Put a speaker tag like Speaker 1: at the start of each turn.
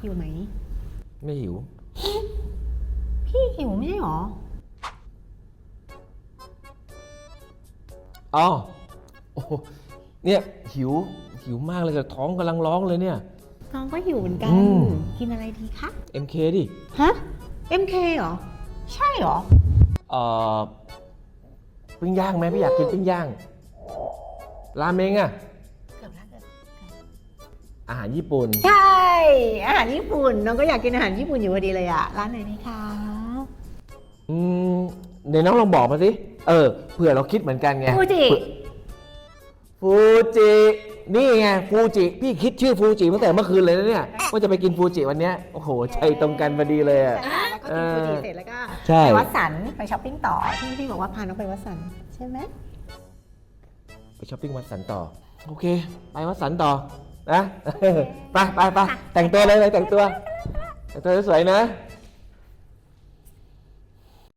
Speaker 1: หิวไหม
Speaker 2: ไม่หิว
Speaker 1: พี่หิวไม่ใช่หรอ
Speaker 2: อ๋อโอ้โหเนี่ยหิวหิวมากเลยกับท้องกำลังร้องเลยเนี่ย
Speaker 1: น้องก็หิวเหมือนกัน
Speaker 2: อืม
Speaker 1: กินอะไรดีคะ
Speaker 2: MK ดิ
Speaker 1: ฮะ MK เหรอ ใช่เหรอ
Speaker 2: เอ่อปิ้งย่างไหมพี่อยากกินปิ้งย่าง ราเมงอะ
Speaker 1: เกือบแล้วเกือบ
Speaker 2: อาหารญี่ปุ่น
Speaker 1: ใช่ อาหารญี่ปุ่นน้องก็อยากกินอาหารญี่ปุ่นอยู่พอดีเลยอะร้านไหนดีคะ
Speaker 2: อืมเดี๋ยวน้องลองบอกมาสิ เออ เผื่อเราคิดเหมือนกันไง
Speaker 1: ฟูจิ
Speaker 2: ฟูจิ นี่ไงฟูจิ พี่คิดชื่อฟูจิตั้งแต่เมื่อคืนเลยนะเนี่ยว่าจะไปกินฟูจิวันเนี้ย โอ้โหใจตรงกันพอดีเลยอะ
Speaker 1: แล้วก็กินฟูจิเสร็จแล้วก็
Speaker 2: ใช่
Speaker 1: ไปวัดสันไปช้อปปิ้งต่อที่พี่บอกว่าพาน้องไปวัดสันใช่ไหม
Speaker 2: ไปช้อปปิ้งวัดสันต่อ โอเค ไปวัดสันต่อ นะ ไปไปไปแต่งตัวเลยไปแต่งตัวแต่งตัวสวยๆนะ